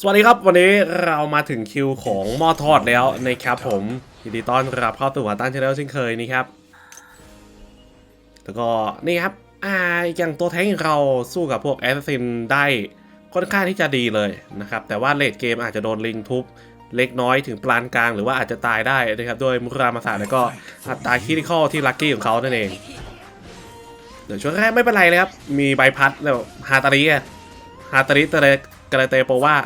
สวัสดีครับวันนี้เรามาถึงคิวของหม้อทอดแล้วนะครับผมยินดีต้อนรับเข้าสู่หัวตั้นชาแนลเช่นเคยนี่ครับ แล้วก็นี่ครับอ่าอย่างตัวแท้งเราสู้กับพวกแอสซินได้ค่อนข้างที่จะดีเลยนะครับ แต่ว่าเลดเกมอาจจะโดนลิงทุบเล็กน้อยถึงปานกลางหรือว่าอาจจะตายได้นะครับด้วยมุรามาสาแล้วก็อัตราคิริคอลที่ลัคกี้ของเขานั่นเองเดี๋ยวช่วงแรกไม่เป็นไรเลยครับ มีใบพัดแล้วฮาตาริอะฮาตาริเตเลกระเตโปว่า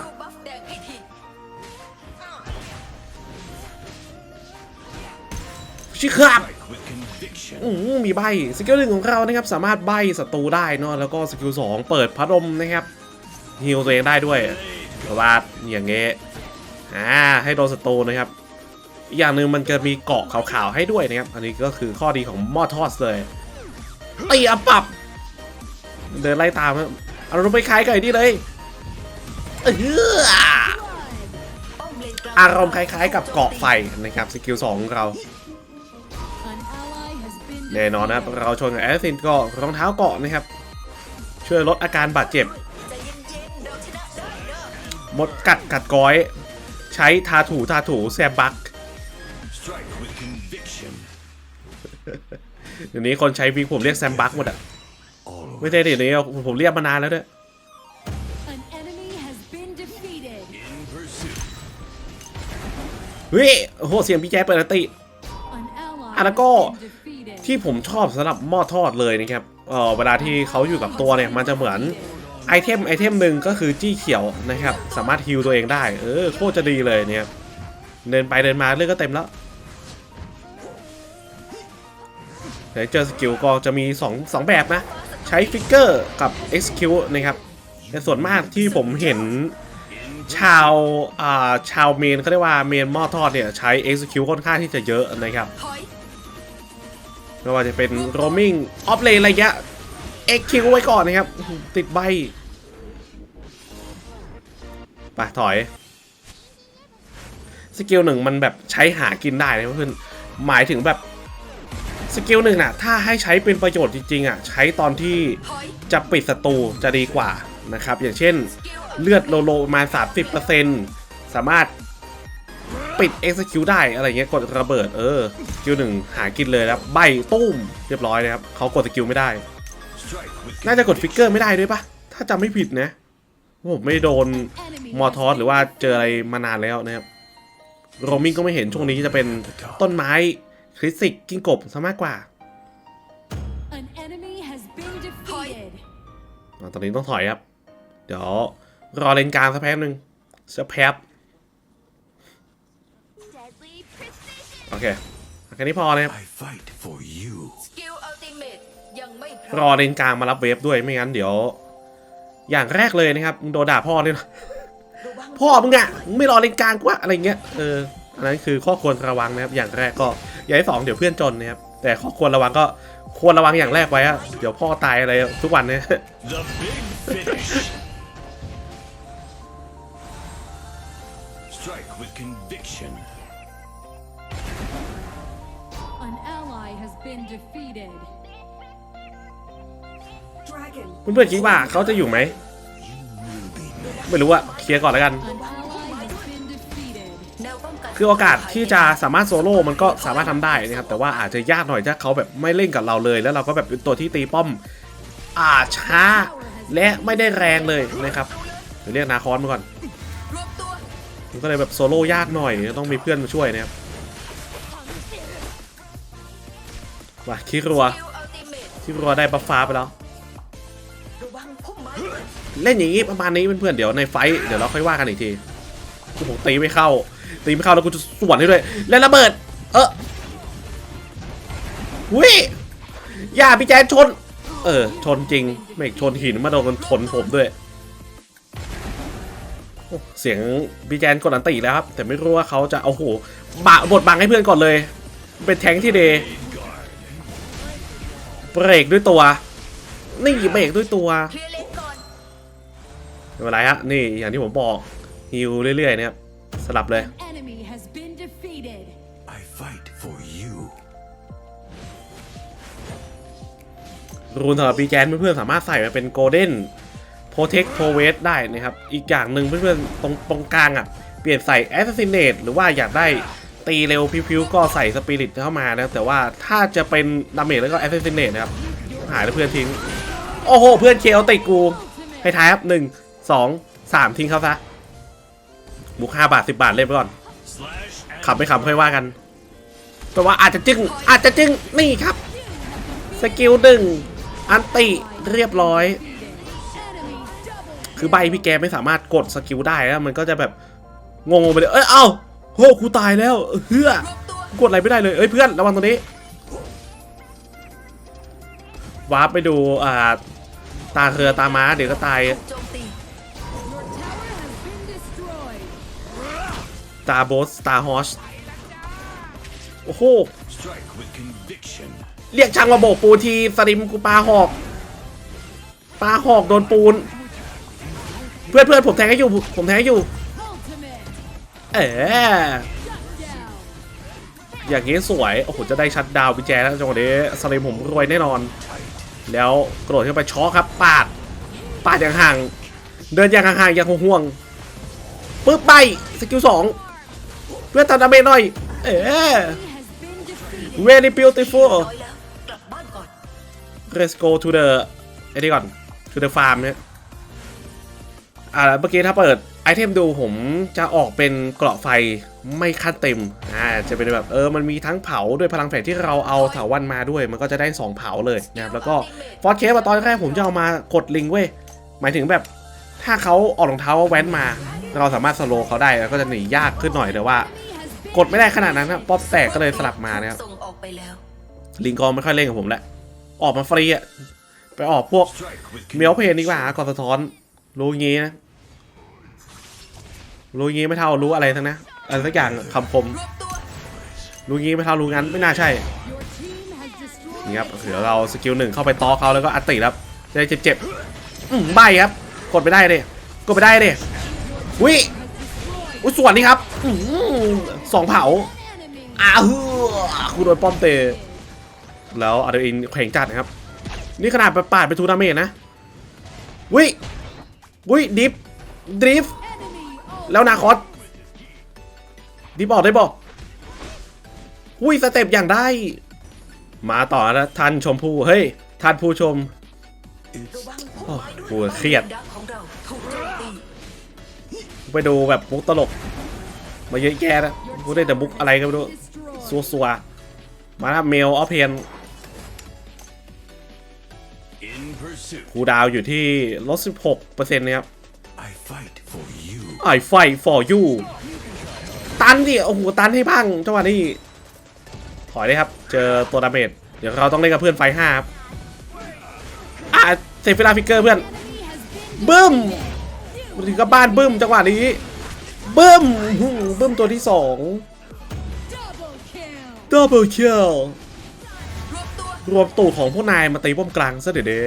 ชิคับอืมมีใบสกิลหนึ่งของเรานะครับสามารถใบศัตรูได้เนอะแล้วก็สกิลสองเปิดพัดลมนะครับฮิลตัวเองได้ด้วยเพราะว่าอย่างเงี้ยอ่าให้โดนศัตรูนะครับอีกอย่างหนึ่งมันจะมีเกาะขาวๆให้ด้วยนะครับ อันนี้ก็คือข้อดีของมอทอสเลยตีอับปับ เดินไล่ตามครับอารมณ์ไปคล้ายกับไอ้นี่เลยเอออารมณ์คล้ายๆกับเกาะไฟนะครับสกิลสองของเรา แน่นอนนะครับเราชนกับแอสซินก็รองเท้าเกาะนะครับ ช่วยลดอาการบาดเจ็บใจเย็นๆเราชนะได้เด้อมดกัดกัดก้อย ใช้ทาถูทาถูแซมบัก Strike with conviction. เดี๋ยวนี้คนใช้วิกผมเรียกแซมบักหมดอะ ไม่ใช่เดี๋ยวนี้ผมเรียกมานานแล้วด้วย An enemy has been defeated. In pursuit. เฮ้ยโอ้โหเสียงพี่แจ๊คเปิดอันติ An ally อะแล้วก็ has been defeated. ที่ผมชอบสำหรับหม้อทอดเลยนะครับเออเวลาที่เขาอยู่กับตัวเนี่ยมันจะเหมือนไอเทมไอเทมหนึ่งก็คือจี้เขียวนะครับ สามารถฮิลตัวเองได้ เออโคตรจะดีเลยเนี่ยเดินไปเดินมาเลือดก็เต็มแล้วเดี๋ยวเจอสกิลก็จะมี 2 2 แบบนะ ใช้ฟิกเกอร์กับ execute นะครับแต่ส่วนมากที่ผมเห็นชาวอ่าชาวเมนเขาเรียกว่าเมนหม้อทอดเนี่ย ใช้ execute ค่อนข้างที่จะเยอะนะครับ ไม่ว่าจะเป็น roaming off lane อะไรเงี้ย exq ไว้ก่อนนะครับ ติดใบไปถอย สกิลหนึ่งมันแบบใช้หากินได้นะเพื่อนหมายถึงแบบสกิลหนึ่งน่ะถ้าให้ใช้เป็นประโยชน์จริงๆอะใช้ตอนที่จะปิดศัตรูจะดีกว่านะครับ อย่างเช่นเลือดโลโลประมาณ30%สามารถ ปิด execute ได้อะไรเงี้ยกดระเบิดเออสกิลหนึ่งหากินเลยแล้วใบตุ้มเรียบร้อยนะครับเขากดสกิลไม่ได้ Strike with น่าจะกดฟิกเกอร์ไม่ได้ด้วยปะถ้าจำไม่ผิดนะผมไม่โดน Enemy มอ has ทอสหรือว่าเจออะไรมานานแล้วนะครับโรมิงก็ไม่เห็นช่วงนี้จะเป็นต้นไม้คริสติกกิ้งกบซะมากกว่า An enemy has been defeated. อ่าตอนนี้ต้องถอยครับ เดี๋ยวรอเลนกลางสักแป๊บนึงสักแป๊บโอ เคแค่นี้พอเลยครับ I fight for you. สกิลอัลติเมทยังไม่พรร้ออมเลนกลางมารับเวฟด้วยไม่งั้นเดี๋ยว อย่างแรกเลยนะครับมึงโดนด่าพ่อด้วยนะระวังพ่อมึงอะมึงไม่รอเลนกลางกูวะอะไรเงี้ยเอออันนั้นคือข้อควรระวังนะครับ อย่างแรกก็อย่างที่สองเดี๋ยวเพื่อนจนนะครับแต่ข้อควรระวังก็ควรระวังอย่างแรกไว้อะเดี๋ยวพ่อตายอะไรทุกวันเนี่ย เพื่อนๆคิดว่าเขาจะอยู่ไหม ไม่รู้อะเคลียร์ก่อนแล้วกัน คือโอกาสที่จะสามารถโซโล่มันก็สามารถทำได้นะครับ แต่ว่าอาจจะยากหน่อยถ้าเขาแบบไม่เล่นกับเราเลย แล้วเราก็แบบเป็นตัวที่ตีป้อม อ่าช้า และไม่ได้แรงเลยนะครับเดี๋ยวเรียกนาคอนมาก่อนมันก็เลยแบบโซโล่ยากหน่อยต้องมีเพื่อนมาช่วยนะครับว่าคิรัวสกิลอัลติเมทคิรัวได้บัฟฟ้าไปแล้ว เล่นอย่างนี้ประมาณนี้เพื่อนๆเดี๋ยวในไฟท์เดี๋ยวเราค่อยว่ากันอีกทีกูบอกตีไม่เข้า ตีไม่เข้าแล้วกูจะสวนให้ด้วยแล้วระเบิด เออวิอย่าพี่แจ๊ชน เออ ชนจริง ไม่ชนหินมาโดนชนผมด้วย เสียงบีแจนกดอันติแล้วครับ แต่ไม่รู้ว่าเขาจะเอาโหบะบทบังให้เพื่อนก่อนเลย เป็นแทงที่เดเบรกด้วยตัว นี่เบรกด้วยตัว ไม่เป็นไรฮะนี่อย่างที่ผมบอกฮิวเรื่อยๆนะครับสลับเลย Enemy has been defeated. I fight for you. รูนสำหรับบีแกนเพื่อนๆสามารถใส่มาเป็นโกลเด้นโปรเทคโ o เวสได้นะครับ อีกอย่างหนึ่งเพื่อนๆตรงตรงกลางอะ เปลี่ยนใส่แอสซินเนตหรือว่าอยากได้ตีเร็วพิวๆก็ใส่สปิริตเข้ามานะแต่ว่าถ้าจะเป็นดาเมจแล้วก็แอสซินเนตนะครับ หายแล้วเพื่อนทิ้ง โอ้โห เพื่อนเคลติกกูให้ท้ายครับหนึ่ง สองสามทิ้งเขาซะบุกห้าบาทสิบาทเล่นไปก่อนขับไม่ขับค่อยว่ากันแต่ว่าอาจจะจึงอาจจะจึงนี่ครับ สกิลหนึ่งอันติเรียบร้อย คือใบพี่แกไม่สามารถกดสกิลได้แล้วมันก็จะแบบงงไปเลยเอ้ยเอ้าโหกูตายแล้วเฮือกดอะไรไม่ได้เลยเอ้ยเพื่อนระวังตรงนี้วาร์ปไปดูอ่าตาเรือตาม้าเดี๋ยวก็ตาย ตาโบสตาฮอสโอ้โห strike with conviction. เรียกช่างมาโบกปูนทีสลิมกูปลาหอกปลาหอกโดนปูน เพื่อนเพื่อนผมแทงให้อยู่ ผมแทงให้อยู่ Ultimate. เอ๋ Shut down. อย่างงี้สวย โอ้โห จะได้ชัดดาวน์พี่แจแล้วจังหวะนี้สลิมผมรวยแน่นอน แล้วกระโดดขึ้นไปช็อคครับ ปาด ปาดอย่างห่าง เดินอย่างห่างๆอย่างห่วงๆปึ๊บใบสกิลสอง เพื่อนทำดาเมจหน่อย เอ๋ He has been defeated. very beautiful let's go to the ไอ้นี่ก่อน to the farm เนี่ยอ่าเมื่อกี้ถ้าเปิดไอเทมดูผมจะออกเป็นเกราะไฟไม่ขั้นเต็ม อ่า จะเป็นแบบเออ มันมีทั้งเผาด้วยพลังแฝงที่เราเอาเถาวันมาด้วย มันก็จะได้ 2 เผาเลยนะครับแล้วก็ฟอร์เคสตอนแรกผมจะเอามากดลิงเว้ย หมายถึงแบบถ้าเขาออกรองเท้าแว้นมา เราสามารถสโลว์เขาได้แล้วก็จะหนียากขึ้นหน่อยแต่ว่า กดไม่ได้ขนาดนั้นนะป๊อปแตกก็เลยสลับมานะครับส่งออกไปแล้ว ลิงกอไม่ค่อยเล่นกับผมแหละออกมาฟรีอะไปออกพวก Strike with เมียวเพนดีกว่าก่อนสะท้อนรู้งี้นะรู้งี้ไม่เท่ารู้อะไรทั้งนะอะไรสักอย่างคำคมรวบตัวรู้งี้ไม่เท่ารู้งั้นไม่น่าใช่ Your team has destroyed. นี่ครับเดี๋ยวเราสกิลหนึ่งเข้าไปต่อเขาแล้วก็อัดติครับจะได้เจ็บๆอืมใบครับ กดไปได้เลยกดไปได้เลยวิอุ้ยส่วนนี้ครับอืม สองเผาอ้าวคุณโดนป้อมเตะแล้วอาร์เดอินแข่งจัดนะครับ นี่ขนาดไปปาดไปทูดาเมจนะวิวิดิฟดริฟแล้วนาคอสดิฟออกได้บอกวิสเต็ปอย่างได้ มาต่อนะท่านชมพู่เฮ้ยท่านผู้ชมระวังพุ่มโอ้ไม้ด้วยกูเครียดดักของเราถูกโจไปดูแบบมุกตลก มาเยอะแยะนะ กูได้แต่มุกอะไรก็ไม่รู้ destroyed. ซัวซัวๆมาแล้วเมลออฟเพน in pursuit. คูลดาวน์อยู่ที่ลด16%นะครับ I fight for you. I fight for you ตันดิโอ้โหตันให้พังจังหวะนี้ ถอยเลยครับ เจอตัวดาเมจเดี๋ยวเราต้องเล่นกับเพื่อนไฟห้าครับอะเซฟิลาฟิกเกอร์เพื่อน Enemy has been บึ้มมาถึงกับบ้านบึ้มจังหวะนี้ บึ้มบึ้มตัวที่สอง double kill. ดับเบิลคิลรวบตัวรวมตูดของพวกนายมาตีป้อมกลางซะเดี๋ยวเด้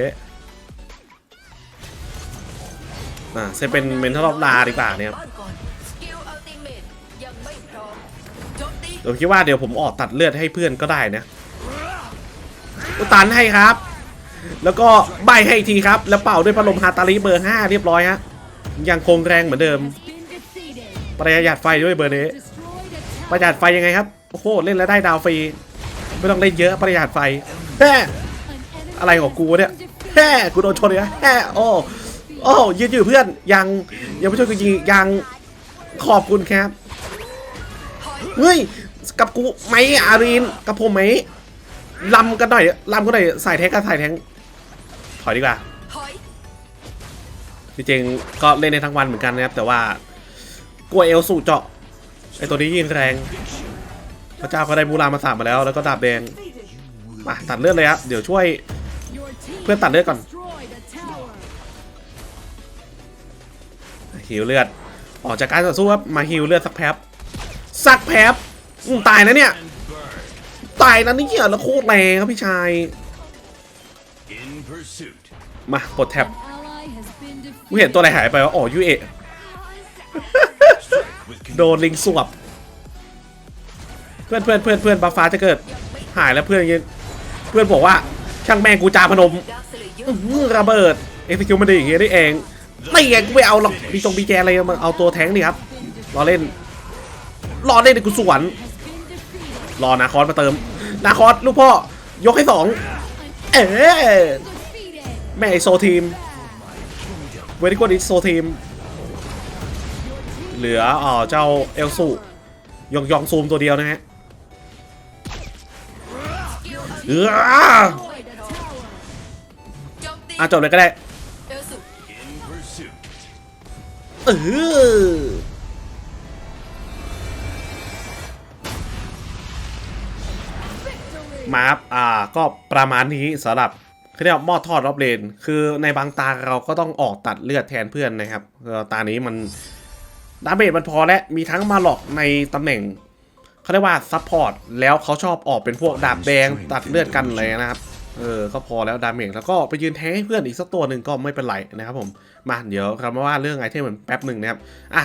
อะเซเป็นเมนทัลลอฟลาดีกว่าเนี่ยครับบ้านก่อนสกิลอัลติเมทยังไม่พร้อมโจมตีผมคิดว่าเดี๋ยวผมออกตัดเลือดให้เพื่อนก็ได้นะตันให้ครับ แล้วก็ใบให้ทีครับ แล้วเป่าด้วยพัดลมฮาตาลีเบอร์ 5 เรียบร้อยฮะยังคงแรงเหมือนเดิม ประหยัดไฟด้วยเบอร์นี้ Destroyed a ประห tower. ยัดไฟยังไงครับโอ้โหเล่นแล้วได้ดาวฟรีไม่ต้องเล่นเยอะประหยัดไฟแฮ่ An enemy อะไรของกูเนี่ย has been defeated. แฮ่กูโดนชนเลยนะแฮ่โอ้โอ้ยืนอยู่เพื่อนยังยังไม่ช่วยกูยิงยังขอบคุณครับเฮ้ยกับกูไหมอารีนกับผมไหมลำกันหน่อยลำกันหน่อยใส่แทงกันใส่แทงถอยดีกว่าถอยจริงๆก็เล่นในทั้งวันเหมือนกันนะครับแต่ว่า กลัวเอลสูเจาะไอตัวนี้ยิงแรงพระเจ้าก็ได้มูรามาสามมาแล้ว แล้วก็ดาบแดงมาตัดเลือดเลยครับเดี๋ยวช่วย Your team เพื่อนตัดเลือดก่อน destroyed a tower. หิวเลือด ออกจากการต่อสู้ครับมาฮิวเลือดสักแป๊บสักแป๊บอืมตายนะเนี่ย and burn. ตายนะนี่เหี้ยแล้วโคตรแรงครับพี่ชาย In pursuit. มาปลดแท็บ An ally has been กูเห็น defeated. ตัวอะไรหายไปวะอ๋อยูเอ Strike with โดนลิงสวบ เพื่อนเพื่อนเพื่อนเพื่อนบัฟฟ้าจะเกิด หายแล้วเพื่อนยังเพื่อนบอกว่าช่างแม่งกูจาพนมระเบิดเอ็กซิคิวมันดีอย่างเงี้ยได้เองไม่ไงกูไม่เอาหรอกมีตรงบีแกอะไรมาเอาตัวแทงนี่ครับรอเล่นรอเล่นในกูสวนรอนาคอสมาเติม นาคอสลูกพ่อยกให้สองเอ๊ะแม่ไอโซทีมเวริโกดิโซทีม เหลือออเจ้าเอลสูยองยองซูมตัวเดียวนะฮะอัลเออ Destroyed a tower. โจมตีอะจบเลยก็ได้เออมาครับอ่า ก็ประมาณนี้สำหรับเขาเรียกว่าหมอดทอดรอบเลน คือในบางตาเราก็ต้องออกตัดเลือดแทนเพื่อนนะครับตานี้มัน ดาเมจมันพอและมีทั้งมาหลอกในตำแหน่งเขาเรียกว่าซัพพอร์ตแล้วเขาชอบออกเป็นพวกดาบแดงตัดเลือดกันเลยนะครับ เออ ก็พอแล้วดาเมจแล้วก็ไปยืนแทงให้เพื่อนอีกสักตัวหนึ่งก็ไม่เป็นไรนะครับผม มาเดี๋ยวเรามาว่าเรื่องไอเทมมันแป๊บหนึ่งนะครับ อะ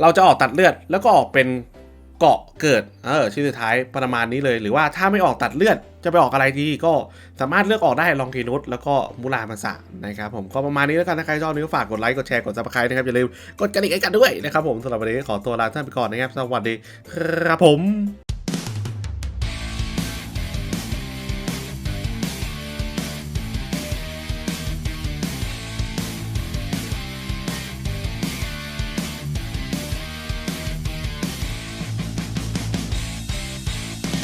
เราจะออกตัดเลือดแล้วก็ออกเป็น เกาะเกิด เออชื่อสุดท้ายประมาณนี้เลย หรือว่าถ้าไม่ออกตัดเลือด จะไปออกอะไรดีก็สามารถเลือกออกได้ลองทีนุสแล้วก็มูลามาสะนะครับผมก็ประมาณนี้แล้วกันถ้าใครชอบนี้ก็ฝากกดไลค์กดแชร์กดซับสไครต์นะครับอย่าลืมกดกระดิ่งให้กันด้วยนะครับผมสำหรับวันนี้ขอตัวลาท่านไปก่อนนะครับสวัสดีครับผม